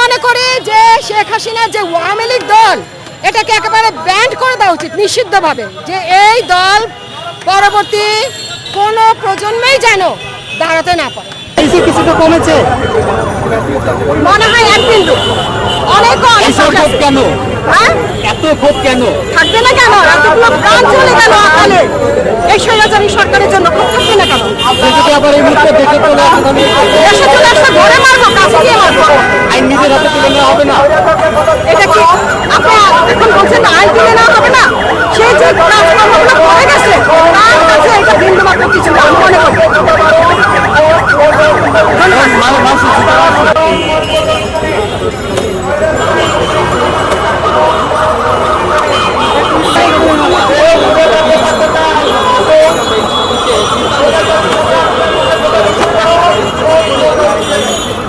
মনে করি যে শেখ হাসিনার যে আওয়ামী লীগ দল এটাকে একেবারে ব্যান্ড করে দেওয়া উচিত নিষিদ্ধভাবে যে এই দল পরবর্তী কোনো প্রজন্মেই যেন দাঁড়াতে না পারে। বেশি কিছুটা কমেছে? মনে হয় এক বিন্দু। অনেক ক্ষোভ কেন? হ্যাঁ এত ক্ষোভ কেন? থাকবে না কেন? এতগুলো প্রাণ চলে গেল এই সরকারের জন্য থাকবে না কেন? আবার এই মুহূর্তে দেখে চলে আসলাম দেশে চলে আসলে ঘরে মারবো কাছে গিয়ে মারবো। আইন নিজের হাতে তুলে নেওয়া হবে না।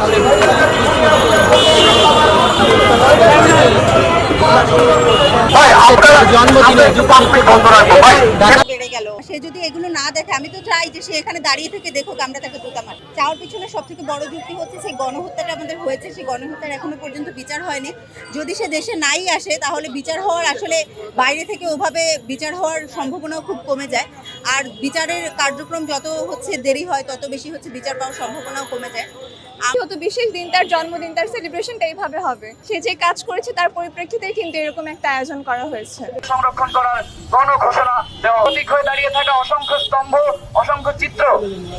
그래. বেড়ে গেল। সে যদি এগুলো না দেখে আমি তো চাই যে সে এখানে দাঁড়িয়ে থেকে দেখুক আমরা তাকে জুতা মারি। চাওয়ার পিছনে সব থেকে বড় যুক্তি হচ্ছে সেই গণহত্যাটা আমাদের হয়েছে সেই গণহত্যার এখনও পর্যন্ত বিচার হয়নি। যদি সে দেশে নাই আসে তাহলে বিচার হওয়ার আসলে বাইরে থেকে ওভাবে বিচার হওয়ার সম্ভাবনাও খুব কমে যায়। আর বিচারের কার্যক্রম যত হচ্ছে দেরি হয় তত বেশি হচ্ছে বিচার পাওয়ার সম্ভাবনাও কমে যায়। আম- যত বিশেষ দিন তার জন্মদিন তার সেলিব্রেশনটা এইভাবে হবে। সে যে কাজ করেছে তার পরিপ্রেক্ষিতে কিন্তু এরকম একটা আয়োজন করা হয়েছে। সংরক্ষণ করার গণ ঘোষণা দেওয়া প্রতীক হয়ে দাঁড়িয়ে থাকা অসংখ্য স্তম্ভ অসংখ্য চিত্র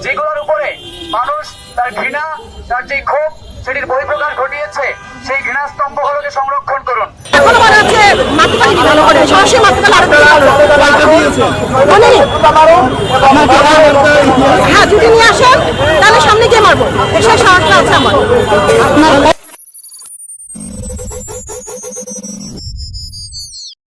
যেগুলোর উপরে মানুষ তার ঘৃণা তার যে ক্ষোভ সেটির বহিঃপ্রকাশ ঘটিয়েছে সেই ঘৃণা স্তম্ভগুলোকে সংরক্ষণ করুন। এখনও মনে হচ্ছে করে? সরাসরি? হ্যাঁ যদি নিয়ে আসেন তাহলে সামনে গিয়ে মারবো। এসব সাহসটা আছে আমার।